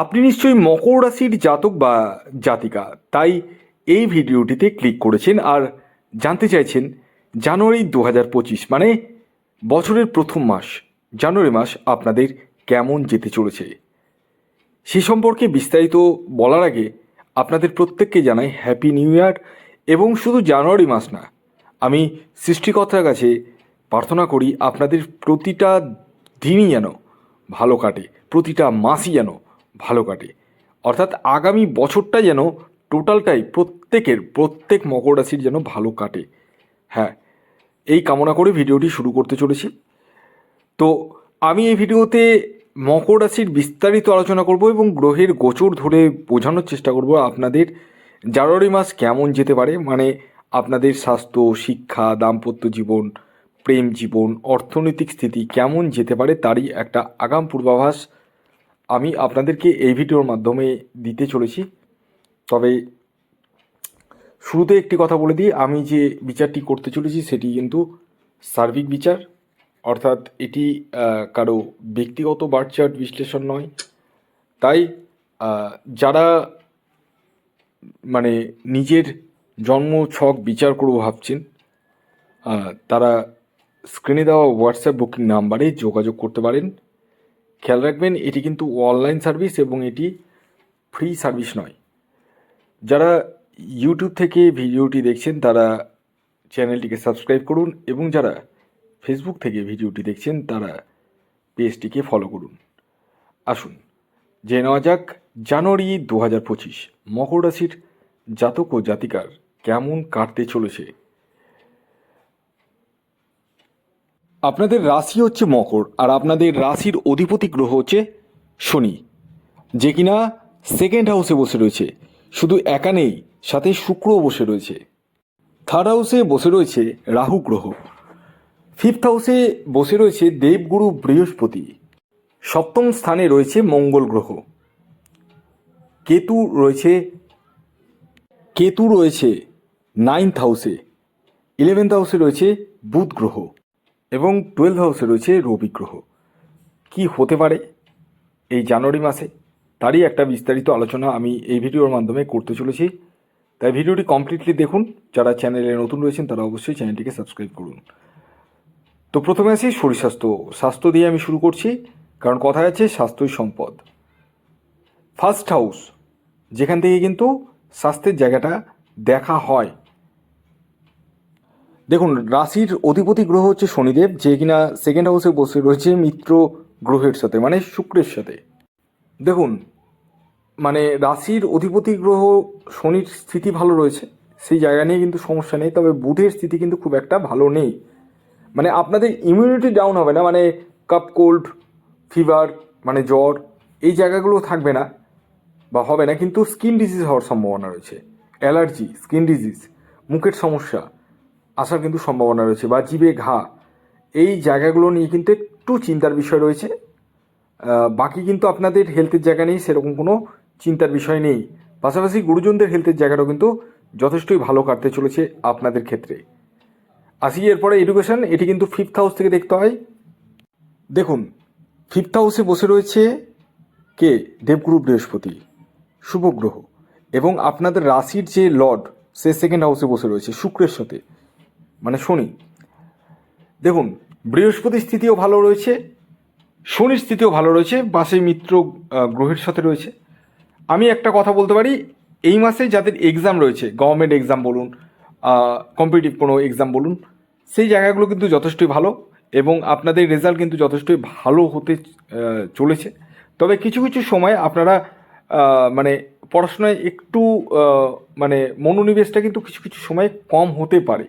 আপনি নিশ্চয়ই মকর রাশির জাতক বা জাতিকা, তাই এই ভিডিওটিতে ক্লিক করেছেন আর জানতে চাইছেন জানুয়ারি দু হাজার পঁচিশ মানে বছরের প্রথম মাস, জানুয়ারি মাস আপনাদের কেমন যেতে চলেছে? সে সম্পর্কে বিস্তারিত বলার আগে আপনাদের প্রত্যেককে জানাই হ্যাপি নিউ ইয়ার এবং শুধু জানুয়ারি মাস না, আমি সৃষ্টিকর্তার কাছে প্রার্থনা করি আপনাদের প্রতিটা দিনই যেন ভালো কাটে, প্রতিটা মাসই যেন ভালো কাটে। অর্থাৎ আগামী বছরটা যেন টোটালটাই প্রত্যেকের, প্রত্যেক মকর রাশির যেন ভালো কাটে। হ্যাঁ এই কামনা করে ভিডিওটি শুরু করতে চলেছি। তো আমি এই ভিডিওতে মকর রাশির বিস্তারিত আলোচনা করব এবং গ্রহের গোচর ধরে বোঝানোর চেষ্টা করব আপনাদের জানুয়ারি মাস কেমন যেতে পারে। মানে আপনাদের স্বাস্থ্য, শিক্ষা, দাম্পত্য জীবন, প্রেম জীবন, অর্থনৈতিক স্থিতি কেমন যেতে পারে তারই একটা আগাম পূর্বাভাস আমি আপনাদেরকে এই ভিডিওর মাধ্যমে দিতে চলেছি। তবে শুরুতে একটি কথা বলে দিই, আমি যে বিচারটি করতে চলেছি সেটি কিন্তু সার্বিক বিচার, অর্থাৎ এটি কারও ব্যক্তিগত বার্থ চার্ট বিশ্লেষণ নয়। তাই যারা মানে নিজের জন্ম ছক বিচার করব ভাবছেন তারা স্ক্রিনে দেওয়া হোয়াটসঅ্যাপ বুকিং নাম্বারে যোগাযোগ করতে পারেন। খেয়াল রাখবেন, এটি কিন্তু অনলাইন সার্ভিস এবং এটি ফ্রি সার্ভিস নয়। যারা ইউটিউব থেকে ভিডিওটি দেখছেন, তারা চ্যানেলটিকে সাবস্ক্রাইব করুন এবং যারা ফেসবুক থেকে ভিডিওটি দেখছেন, তারা পেজটিকে ফলো করুন। আসুন, জেনে নেওয়া যাক জানুয়ারি দু হাজার পঁচিশ মকর রাশির জাতক ও জাতিকার কেমন কাটতে চলেছে। আপনাদের রাশি হচ্ছে মকর, আর আপনাদের রাশির অধিপতি গ্রহ হচ্ছে শনি, যে কিনা সেকেন্ড হাউসে বসে রয়েছে। শুধু একা নেই, সাথে শুক্রও বসে রয়েছে। থার্ড হাউসে বসে রয়েছে রাহু গ্রহ। ফিফথ হাউসে বসে রয়েছে দেবগুরু বৃহস্পতি। সপ্তম স্থানে রয়েছে মঙ্গল গ্রহ। কেতু রয়েছে কেতু রয়েছে নাইন্থ হাউসে ইলেভেন্থ হাউসে রয়েছে বুধ গ্রহ। এবং টুয়েলভ হাউসে রয়েছে রবি গ্রহ। কি হতে পারে এই জানুয়ারি মাসে? তারই একটা বিস্তারিত আলোচনা আমি এই ভিডিওর মাধ্যমে করতে চলেছি। তাই ভিডিওটি কমপ্লিটলি দেখুন। যারা চ্যানেলে নতুন রয়েছেন, তারা অবশ্যই চ্যানেলটিকে সাবস্ক্রাইব করুন। তো প্রথমে আসি শরীর স্বাস্থ্য স্বাস্থ্য দিয়ে আমি শুরু করছি। কারণ কথায় আছে স্বাস্থ্যই সম্পদ। ফার্স্ট হাউস, যেখান থেকে কিন্তু স্বাস্থ্যের জায়গাটা দেখা হয়। দেখুন, রাশির অধিপতি গ্রহ হচ্ছে শনিদেব, যে কিনা সেকেন্ড হাউসে বসে রয়েছে মিত্র গ্রহের সাথে মানে শুক্রের সাথে। দেখুন মানে রাশির অধিপতি গ্রহ শনির স্থিতি ভালো রয়েছে, সেই জায়গা নিয়ে কিন্তু সমস্যা নেই, তবে বুধের স্থিতি কিন্তু খুব একটা ভালো নেই। মানে আপনাদের ইমিউনিটি ডাউন হবে না মানে কাপ কোল্ড ফিভার মানে জ্বর, এই জায়গাগুলো থাকবে না, বা হবে না, কিন্তু স্কিন ডিজিজ হওয়ার সম্ভাবনা রয়েছে। অ্যালার্জি স্কিন ডিজিজ মুখের সমস্যা আসার কিন্তু সম্ভাবনা রয়েছে বা জিভে ঘা, এই জায়গাগুলো নিয়ে কিন্তু একটু চিন্তার বিষয় রয়েছে। বাকি কিন্তু আপনাদের হেলথের জায়গা নেই, সেরকম কোনো চিন্তার বিষয় নেই। পাশাপাশি গুরুজনদের হেলথের জায়গাটাও কিন্তু যথেষ্টই ভালো কাটতে চলেছে আপনাদের ক্ষেত্রে। আসি এরপরে এডুকেশন এটি কিন্তু ফিফথ হাউস থেকে দেখতে হয়। দেখুন ফিফথ হাউসে বসে রয়েছে কে? দেবগুরু বৃহস্পতি শুভগ্রহ এবং আপনাদের রাশির যে লর্ড, সে সেকেন্ড হাউসে বসে রয়েছে, শুক্রের সাথে। মানে শনি। দেখুন, বৃহস্পতির স্থিতিও ভালো রয়েছে, শনির স্থিতিও ভালো রয়েছে, বাসে মিত্র গ্রহের সাথে রয়েছে। আমি একটা কথা বলতে পারি, এই মাসে যাদের এক্সাম রয়েছে গভর্নমেন্ট এক্সাম বলুন কম্পিটিটিভ কোনো এক্সাম বলুন, সেই জায়গাগুলো কিন্তু যথেষ্টই ভালো এবং আপনাদের রেজাল্ট কিন্তু যথেষ্টই ভালো হতে চলেছে। তবে কিছু কিছু সময় আপনারা মানে পড়াশোনায় একটু মানে মনোনিবেশটা কিন্তু কিছু কিছু সময় কম হতে পারে।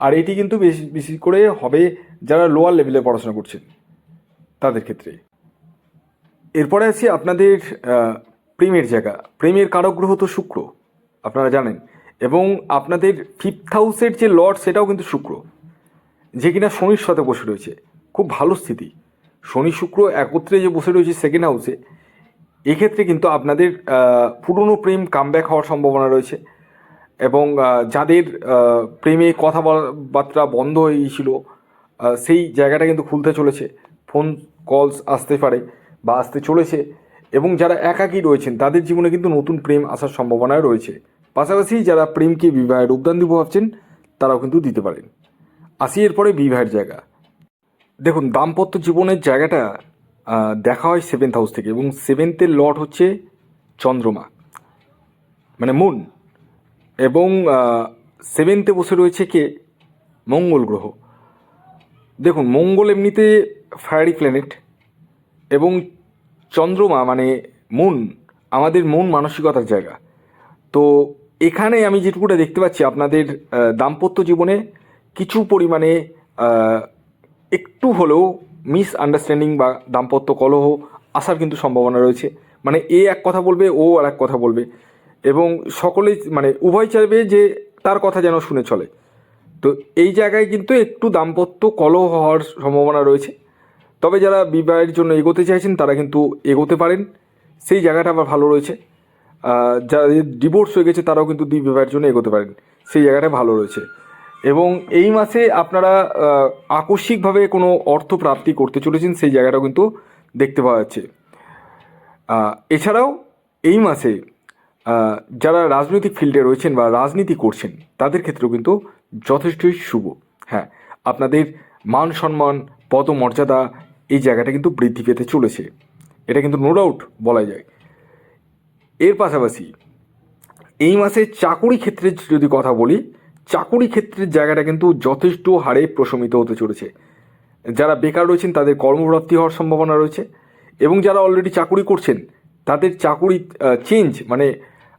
আর এটি কিন্তু বেশি বেশি করে হবে যারা লোয়ার লেভেলে পড়াশোনা করছেন তাদের ক্ষেত্রে। এরপরে আছি আপনাদের প্রেমের জায়গা। প্রেমের কারক গ্রহ তো শুক্র, আপনারা জানেন। এবং আপনাদের ফিফথ হাউসের যে লর্ড সেটাও কিন্তু শুক্র। যে কিনা শনির সাথে বসে রয়েছে, খুব ভালো স্থিতি। শনি শুক্র একত্রে যে বসে রয়েছে সেকেন্ড হাউসে এক্ষেত্রে কিন্তু আপনাদের পুরনো প্রেম কামব্যাক হওয়ার সম্ভাবনা রয়েছে। এবং যাদের প্রেমে কথাবার্তা বন্ধ হয়ে গিয়েছিল সেই জায়গাটা কিন্তু খুলতে চলেছে। ফোন কলস আসতে পারে বা আসতে চলেছে এবং যারা একাকী রয়েছেন, তাদের জীবনে কিন্তু নতুন প্রেম আসার সম্ভাবনা রয়েছে। পাশাপাশি যারা প্রেমকে বিবাহের উদ্যান দিব ভাবছেন, তারাও কিন্তু দিতে পারেন। আসি এরপরে বিবাহের জায়গা। দেখুন, দাম্পত্য জীবনের জায়গাটা দেখা হয় সেভেন্থ হাউস থেকে এবং সেভেন্থের লট হচ্ছে চন্দ্রমা। মানে মুন। এবং সেভেন্থে বসে রয়েছে কে? মঙ্গল গ্রহ। দেখুন, মঙ্গল এমনিতে ফায়ারি প্ল্যানেট এবং চন্দ্রমা মানে মুন আমাদের মন মানসিকতার জায়গা। তো এখানে আমি যেটুকুটা দেখতে পাচ্ছি, আপনাদের দাম্পত্য জীবনে কিছু পরিমাণে একটু হলেও মিস আন্ডারস্ট্যান্ডিং বা দাম্পত্য কলহ আসার কিন্তু সম্ভাবনা রয়েছে। মানে এ এক কথা বলবে, ও আর এক কথা বলবে। এবং সকলেই মানে উভয় চাইবে যে তার কথা যেন শুনে চলে। তো এই জায়গায় কিন্তু একটু দাম্পত্য কলহ হওয়ার সম্ভাবনা রয়েছে। তবে যারা বিবাহের জন্য এগোতে চাইছেন, তারা কিন্তু এগোতে পারেন। সেই জায়গাটা আবার ভালো রয়েছে। যারা ডিভোর্স হয়ে গেছে, তারাও কিন্তু দুই বিবাহের জন্য এগোতে পারেন। সেই জায়গাটা ভালো রয়েছে। এবং এই মাসে আপনারা আকস্মিকভাবে কোনো অর্থ প্রাপ্তি করতে চলেছেন, সেই জায়গাটাও কিন্তু দেখতে পাওয়া যাচ্ছে। এছাড়াও এই মাসে যারা রাজনৈতিক ফিল্ডে রয়েছেন বা রাজনীতি করছেন, তাদের ক্ষেত্রেও কিন্তু যথেষ্টই শুভ। হ্যাঁ আপনাদের মান সম্মান, পদমর্যাদা এই জায়গাটা কিন্তু বৃদ্ধি পেতে চলেছে। এটা কিন্তু নো ডাউট বলা যায়। এর পাশাপাশি এই মাসে চাকুরি ক্ষেত্রে যদি কথা বলি, চাকুরি ক্ষেত্রের জায়গাটা কিন্তু যথেষ্ট হারে প্রশমিত হতে চলেছে। যারা বেকার রয়েছেন, তাদের কর্মপ্রাপ্তি হওয়ার সম্ভাবনা রয়েছে এবং যারা অলরেডি চাকুরি করছেন, তাদের চাকুরি চেঞ্জ মানে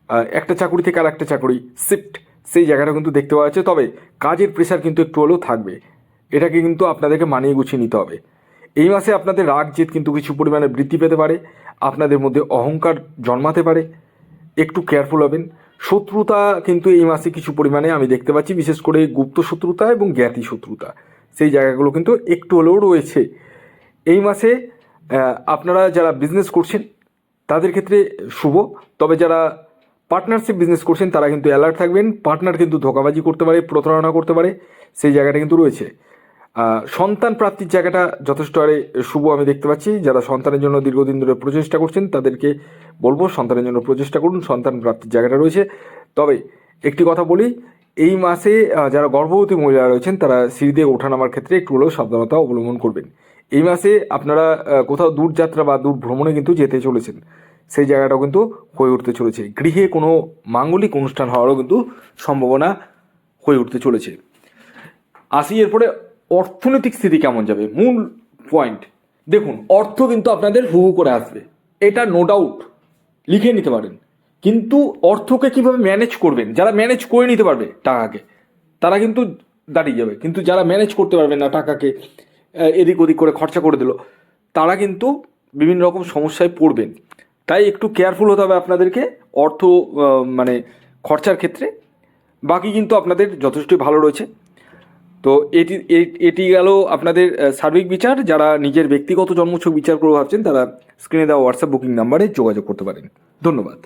একটা চাকুরি থেকে আর একটা চাকুরি শিফট সেই জায়গাটা কিন্তু দেখতে পাওয়া যাচ্ছে। তবে কাজের প্রেশার কিন্তু একটু হলেও থাকবে। এটাকে কিন্তু আপনাদেরকে মানিয়ে গুছিয়ে নিতে হবে। এই মাসে আপনাদের রাগ জেদ কিন্তু কিছু পরিমাণে বৃদ্ধি পেতে পারে। আপনাদের মধ্যে অহংকার জন্মাতে পারে। একটু কেয়ারফুল হবেন। শত্রুতা কিন্তু এই মাসে কিছু পরিমাণে আমি দেখতে পাচ্ছি, বিশেষ করে গুপ্ত শত্রুতা এবং জ্ঞাতি শত্রুতা। সেই জায়গাগুলো কিন্তু একটু হলেও রয়েছে। এই মাসে আপনারা যারা বিজনেস করছেন, তাদের ক্ষেত্রে শুভ। তবে যারা পার্টনারশিপ বিজনেস করছেন, তারা কিন্তু অ্যালার্ট থাকবেন। পার্টনার কিন্তু ধোকাবাজি করতে পারে, প্রতারণা করতে পারে, সেই জায়গাটা কিন্তু রয়েছে। সন্তান প্রাপ্তির জায়গাটা যথেষ্ট আরে শুভ আমি দেখতে পাচ্ছি। যারা সন্তানের জন্য দীর্ঘদিন ধরে প্রচেষ্টা করছেন, তাদেরকে বলব, সন্তানের জন্য প্রচেষ্টা করুন, সন্তান প্রাপ্তির জায়গাটা রয়েছে। তবে একটি কথা বলি, এই মাসে যারা গর্ভবতী মহিলা রয়েছেন, তারা সিঁড়ি দিয়ে ওঠানামার ক্ষেত্রে একটু হলেও সাবধানতা অবলম্বন করবেন। এই মাসে আপনারা কোথাও দূর যাত্রা বা দূর ভ্রমণে কিন্তু যেতে চলেছেন। সেই জায়গাটাও কিন্তু হয়ে উঠতে চলেছে। গৃহে কোনো মাঙ্গলিক অনুষ্ঠান হওয়ারও কিন্তু সম্ভাবনা হয়ে উঠতে চলেছে। আসি এরপরে অর্থনৈতিক স্থিতি কেমন যাবে? মূল পয়েন্ট দেখুন, অর্থ কিন্তু আপনাদের হু করে আসবে। এটা নো ডাউট লিখে নিতে পারেন। কিন্তু অর্থকে কীভাবে ম্যানেজ করবেন? যারা ম্যানেজ করে নিতে পারবে টাকাকে, তারা কিন্তু দাঁড়িয়ে যাবে। কিন্তু যারা ম্যানেজ করতে পারবে না টাকাকে এদিক ওদিক করে খরচা করে দিল, তারা কিন্তু বিভিন্ন রকম সমস্যায় পড়বেন। তাই একটু কেয়ারফুল হতে হবে আপনাদেরকে, অর্থ মানে খরচার ক্ষেত্রে। বাকি কিন্তু আপনাদের যথেষ্টই ভালো রয়েছে। তো এটি এটি গেল আপনাদের সার্বিক বিচার। যারা নিজের ব্যক্তিগত জন্মছক বিচার করে ভাবছেন, তারা স্ক্রিনে দেওয়া হোয়াটসঅ্যাপ বুকিং নাম্বারে যোগাযোগ করতে পারেন। ধন্যবাদ।